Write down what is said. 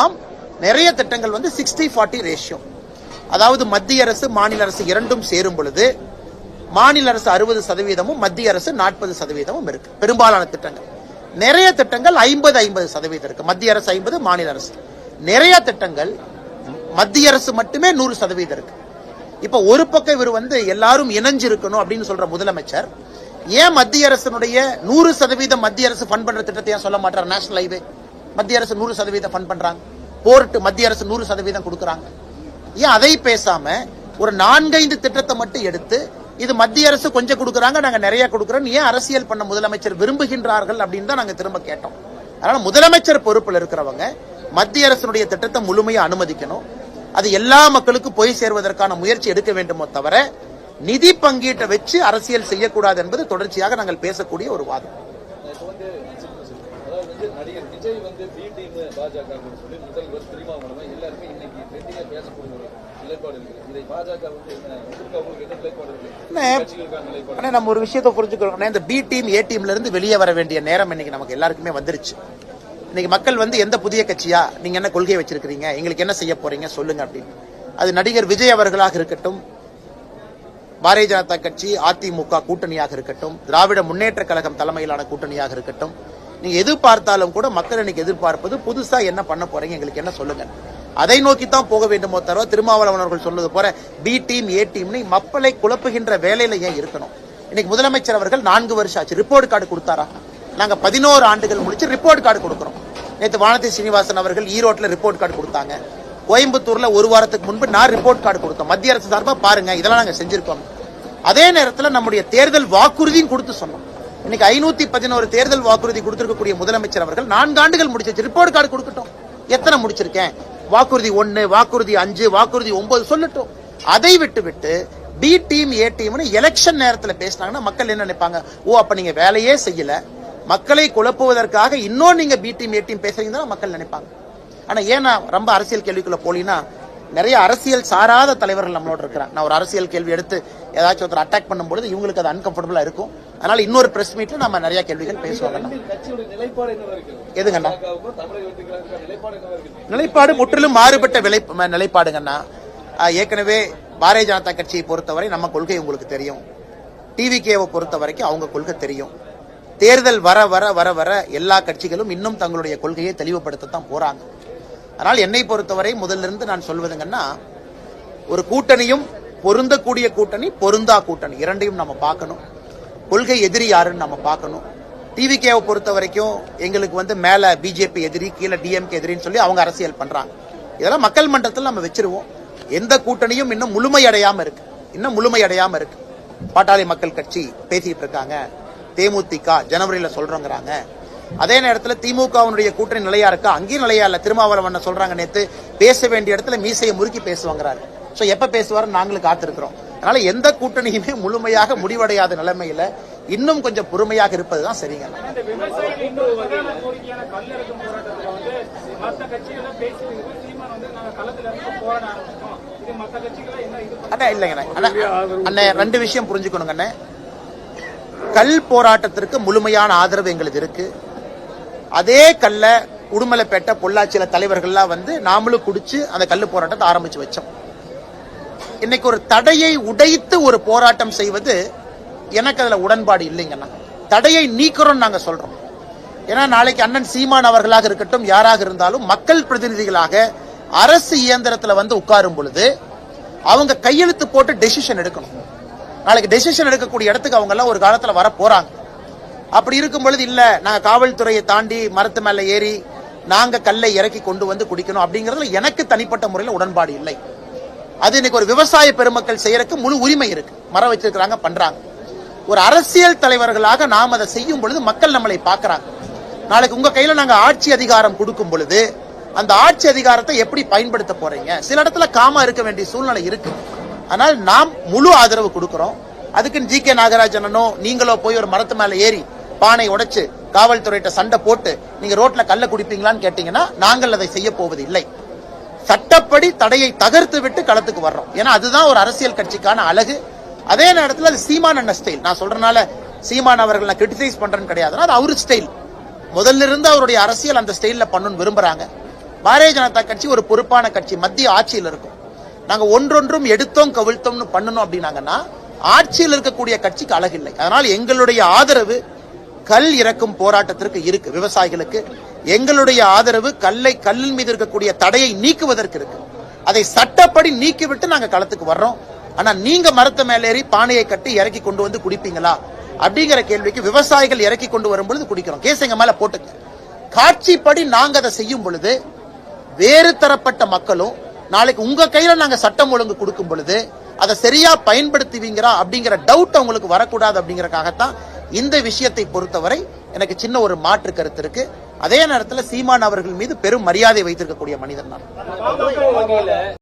ஆமாம் நிறைய திட்டங்கள் வந்து சிக்ஸ்டி ஃபார்ட்டி ரேஷியோ அதாவது மத்திய அரசு மாநில அரசு இரண்டும் சேரும் பொழுது மாநில அரசு அறுபது சதவீதமும் மத்திய அரசு நாற்பது சதவீதமும் இருக்கு. பெரும்பாலான திட்டங்கள். நிறைய திட்டங்கள் ஐம்பது ஐம்பது சதவீதம் இருக்கு. மத்திய அரசு ஐம்பது மாநில அரசு. நிறைய திட்டங்கள் மத்திய அரசு மட்டுமே நூறு சதவீதம் இருக்கு. இப்ப ஒரு பக்கம் இவர் வந்து எல்லாரும் இணைஞ்சு இருக்கணும் அப்படின்னு சொல்ற முதலமைச்சர் ஏன் மத்திய அரசினுடைய நூறு சதவீதம் மத்திய அரசு ஃபண்ட் பண்ற திட்டத்தை ஏன் சொல்ல மாட்டார்? நேஷனல் ஹைவே மத்திய அரசு நூறு சதவீதம் ஃபண்ட் பண்றாங்க. போர்ட்டு மத்திய அரசு நூறு சதவீதம் கொடுக்குறாங்க. ஏன் அதை பேசாம ஒரு நான்கைந்து திட்டத்தை மட்டும் எடுத்து இது மத்திய அரசு கொஞ்சம் கொடுக்குறாங்க நாங்க நிறைய கொடுக்குறோம். ஏன் அரசியல் பண்ண முதலமைச்சர் விரும்புகின்றார்கள் அப்படின்னு தான் நாங்க திரும்ப கேட்டோம். அதனால முதலமைச்சர் பொறுப்பில் இருக்கிறவங்க மத்திய அரசினுடைய திட்டத்தை முழுமையா அனுமதிக்கணும். அது எல்லா மக்களுக்கும் போய் சேர்வதற்கான முயற்சி எடுக்க வேண்டுமோ தவிர நிதி பங்கீட்டை வச்சு அரசியல் செய்யக்கூடாது என்பது தொடர்ச்சியாக நாங்கள் பேசக்கூடிய ஒரு வாதம். வந்து நடிகர் விஜய் வந்து பி டீம் பாஜக சொல்லி முதல்வர் திருமாவளவன் எல்லாருமே இன்னைக்கு ட்ரெண்டிங்கா பேசக்கூடிய நிலைப்பாடு இருக்கு. இதை பாஜக வந்து அவங்களுக்கு என்ன நிலைப்பாடு இருக்கு? நம்ம ஒரு விஷயத்தை புரிஞ்சுக்கிறோம் இந்த பி டீம் ஏ டீம்ல இருந்து வெளியே வர வேண்டிய நேரம் இன்னைக்கு நமக்கு எல்லாருக்குமே வந்துருச்சு. இன்னைக்கு மக்கள் வந்து எந்த புதிய கட்சியா நீங்க என்ன கொள்கை வச்சிருக்கீங்க எங்களுக்கு என்ன செய்ய போறீங்க சொல்லுங்க அப்படின்னு. அது நடிகர் விஜய் அவர்களாக இருக்கட்டும் பாரதிய ஜனதா கட்சி அதிமுக கூட்டணியாக இருக்கட்டும் திராவிட முன்னேற்ற கழகம் தலைமையிலான கூட்டணியாக இருக்கட்டும் நீங்க எதிர்பார்த்தாலும் கூட மக்கள் இன்னைக்கு எதிர்பார்ப்பது புதுசா என்ன பண்ண போறீங்க? எங்களுக்கு என்ன சொல்லுங்க? அதை நோக்கி தான் போக வேண்டுமோ தவிர திருமாவளவன் அவர்கள் சொன்னது போல பி டீம் ஏ டீம்னு மக்களை குழப்புகின்ற வேலையில ஏன் இருக்கணும்? இன்னைக்கு முதலமைச்சர் அவர்கள் நான்கு வருஷம் ஆச்சு. ரிப்போர்ட் கார்டு கொடுத்தாரா? நாங்க பதினோரு ஆண்டுகள் முடிச்சு ரிப்போர்ட் கார்டு கொடுக்குறோம். நேற்று வானதி சீனிவாசன் அவர்கள் ஈரோட்ல ரிப்போர்ட் கார்டு கொடுத்தாங்க. கோயம்புத்தூர்ல ஒரு வாரத்துக்கு முன்பு நான் ரிப்போர்ட் கார்டு கொடுத்தோம். மத்திய அரசு சார்பா பாருங்க இதெல்லாம் நாங்க செஞ்சிருக்கோம். அதே நேரத்துல நம்முடைய தேர்தல் வாக்குறுதியும் கொடுத்து சொன்னோம். இன்னைக்கு ஐநூத்தி பதினோரு தேர்தல் வாக்குறுதி கொடுத்திருக்கக்கூடிய முதலமைச்சர் அவர்கள் நான்கு ஆண்டுகள் முடிச்சிருச்சு ரிப்போர்ட் கார்டு கொடுக்கட்டும். எத்தனை முடிச்சிருக்கேன்? வாக்குறுதி ஒன்னு வாக்குறுதி அஞ்சு வாக்குறுதி ஒன்பது சொல்லட்டும். அதை விட்டு விட்டு பி டீம் ஏ டீம்னு எலெக்ஷன் நேரத்தில் பேசினாங்கன்னா மக்கள் என்ன நினைப்பாங்க? ஓ அப்ப நீங்க வேலையே செய்யல. மக்களை குழப்புவதற்காக இன்னும் நீங்க பி டீம் ஏ டீம் பேசுறீங்கன்னா மக்கள் நினைப்பாங்க. ஆனா ஏன்னா ரொம்ப அரசியல் கேள்விக்குள்ள போலீங்கன்னா நிறைய அரசியல் சாராத தலைவர்கள் நம்மளோட இருக்கிறாங்க. நான் ஒரு அரசியல் கேள்வி எடுத்து ஏதாச்சும் ஒருத்தர் அட்டாக் பண்ணும்பொழுது இவங்களுக்கு அது அன்கம்ஃபர்டபுளா இருக்கும். அதனால இன்னொரு பிரஸ் மீட்ல நம்ம நிறைய கேள்விகள் பேசுவாங்க எதுங்கண்ணா? நிலைப்பாடு முற்றிலும் மாறுபட்ட விலை நிலைப்பாடுங்கண்ணா. ஏற்கனவே பாரதிய ஜனதா கட்சியை பொறுத்தவரை நம்ம கொள்கை உங்களுக்கு தெரியும். டிவிகேவை பொறுத்த வரைக்கும் அவங்க கொள்கை தெரியும். தேர்தல் வர வர வர வர எல்லா கட்சிகளும் இன்னும் தங்களுடைய கொள்கையை தெளிவுபடுத்தத்தான் போறாங்க. அதனால் என்னை பொறுத்தவரை முதல்ல இருந்து நான் சொல்வதுங்கன்னா ஒரு கூட்டணியும் பொருந்தக்கூடிய கூட்டணி பொருந்தா கூட்டணி இரண்டையும் நம்ம பார்க்கணும். கொள்கை எதிரி யாருன்னு நம்ம பார்க்கணும். டிவிகேவை பொறுத்த வரைக்கும் எங்களுக்கு வந்து மேலே பிஜேபி எதிரி கீழே டிஎம்கே எதிரின்னு சொல்லி அவங்க அரசியல் பண்ணுறாங்க இதெல்லாம் மக்கள் மன்றத்தில் நம்ம வச்சிருவோம். எந்த கூட்டணியும் இன்னும் முழுமையடையாமல் இருக்கு. இன்னும் முழுமையடையாமல் இருக்கு. பாட்டாளி மக்கள் கட்சி பேசிட்டு இருக்காங்க. தேமுதிக ஜனவரியில் சொல்றோங்கிறாங்க. அதே நேரத்துல திமுகவினுடைய கூட்டணி நிலையா இருக்கா? அங்கேயும் நிலையா இல்ல. திருமாவளவன் சொல்றாங்க நேத்து பேச வேண்டிய இடத்துல மீசையை முறுக்கி பேசுவாங்கிறாரு. சோ எப்ப பேசுவாரு? நாங்களும் காத்திருக்கிறோம். அதனால எந்த கூட்டணியுமே முழுமையாக முடிவடையாத நிலைமையில இன்னும் கொஞ்சம் பொறுமையாக இருப்பதுதான் சரிங்க. அண்ணா இல்லைங்கண்ணே ரெண்டு விஷயம் புரிஞ்சுக்கணுங்க அண்ணே. கல் போராட்டத்திற்கு முழுமையான ஆதரவு எங்களுக்கு இருக்கு. அதே கல்ல உடுமலைப்பேட்டை பொள்ளாச்சியில தலைவர்கள்லாம் வந்து நாமளும் குடிச்சு அந்த கல்லு போராட்டத்தை ஆரம்பிச்சு வச்சோம். இன்னைக்கு ஒரு தடையை உடைத்து ஒரு போராட்டம் செய்வது எனக்கு அதுல உடன்பாடு இல்லைங்கண்ணா. தடையை நீக்கிறோம் நாங்க சொல்றோம். ஏன்னா நாளைக்கு அண்ணன் சீமான் அவர்களாக இருக்கட்டும் யாராக இருந்தாலும் மக்கள் பிரதிநிதிகளாக அரசு இயந்திரத்துல வந்து உட்காரும் பொழுது அவங்க கையெழுத்து போட்டு டெசிஷன் எடுக்கணும். நாளைக்கு டெசிஷன் எடுக்கக்கூடிய இடத்துக்கு அவங்க எல்லாம் ஒரு காலத்துல வர போறாங்க. அப்படி இருக்கும் பொழுது இல்ல நாங்க காவல்துறையை தாண்டி மரத்து மேல ஏறி நாங்க கல்லை இறக்கி கொண்டு வந்து குடிக்கணும். அப்படிங்கறதுல எனக்கு தனிப்பட்ட முறையில் உடன்பாடு இல்லை. அது இன்னைக்கு ஒரு விவசாய பெருமக்கள் செய்யறதுக்கு முழு உரிமை இருக்கு. மரம் வச்சிருக்கிறாங்க பண்றாங்க. ஒரு அரசியல் தலைவர்களாக நாம் அதை செய்யும் பொழுது மக்கள் நம்மளை பார்க்கறாங்க. நாளைக்கு உங்க கையில நாங்க ஆட்சி அதிகாரம் கொடுக்கும் பொழுது அந்த ஆட்சி அதிகாரத்தை எப்படி பயன்படுத்த போறீங்க? சில இடத்துல காமா இருக்க வேண்டிய சூழ்நிலை இருக்கு. ஆனால் நாம் முழு ஆதரவு கொடுக்கிறோம். அதுக்குன்னு ஜி கே நாகராஜனோ நீங்களோ போய் ஒரு மரத்து மேல ஏறி பானை உடைச்சு காவல்துறையிட்ட சண்டை போட்டு நீங்க ரோட்ல கல்ல குடிப்பீங்களான்னு கேட்டீங்கன்னா நாங்கள் அதை செய்ய போவது இல்லை சட்டப்படி தடையை தகர்த்து விட்டு களத்துக்கு வர்றோம். ஏன்னா அதுதான் ஒரு அரசியல் கட்சிக்கான அழகு. அதே நேரத்தில் அது சீமான் அண்ணன் ஸ்டைல் நான் சொல்றனால சீமான் அவர்கள் நான் கிரிட்டிசைஸ் பண்றேன்னு கிடையாது. அது அவரு ஸ்டைல் முதல்ல இருந்து அவருடைய அரசியல் அந்த ஸ்டைல்ல பண்ணணும்னு விரும்புறாங்க. பாரதிய ஜனதா கட்சி ஒரு பொறுப்பான கட்சி. மத்திய ஆட்சியில் இருக்கும். நாங்க ஒன்றொன்றும் எடுத்தோம் கவிழ்த்தோம்னு பண்ணணும் அப்படின்னாங்கன்னா ஆட்சியில் இருக்கக்கூடிய கட்சிக்கு அழகில்லை அதனால் எங்களுடைய ஆதரவு கல் இறக்கும் போராட்டத்திற்கு இருக்கு. விவசாயிகளுக்கு எங்களுடைய ஆதரவு கல்லை கல்லின் மீது இருக்கக்கூடிய தடையை நீக்குவதற்கு இருக்கு. அதை சட்டப்படி நீக்கிவிட்டு நாங்க களத்துக்கு வர்றோம். ஆனா நீங்க மரத்த மேலேறி பானையை கட்டி இறக்கி கொண்டு வந்து குடிப்பீங்களா? அப்படிங்கிற கேள்விக்கு விவசாயிகள் இறக்கி கொண்டு வரும்பொழுது குடிக்கிறோம். கேஸ் எங்க மேல போட்டுங்க. காட்சிப்படி நாங்க அதை செய்யும் பொழுது வேறு தரப்பட்ட மக்களும் நாளைக்கு உங்க கையில நாங்க சட்டம் ஒழுங்கு கொடுக்கும் பொழுது அதை சரியா பயன்படுத்துவீங்களா அப்படிங்கிற டவுட் அவங்களுக்கு வரக்கூடாது அப்படிங்கறக்காகத்தான் இந்த விஷயத்தை பொறுத்தவரை எனக்கு சின்ன ஒரு மாற்று கருத்து இருக்கு. அதே நேரத்தில் சீமான் அவர்கள் மீது பெரும் மரியாதை வைத்திருக்கக்கூடிய மனிதன் நான்.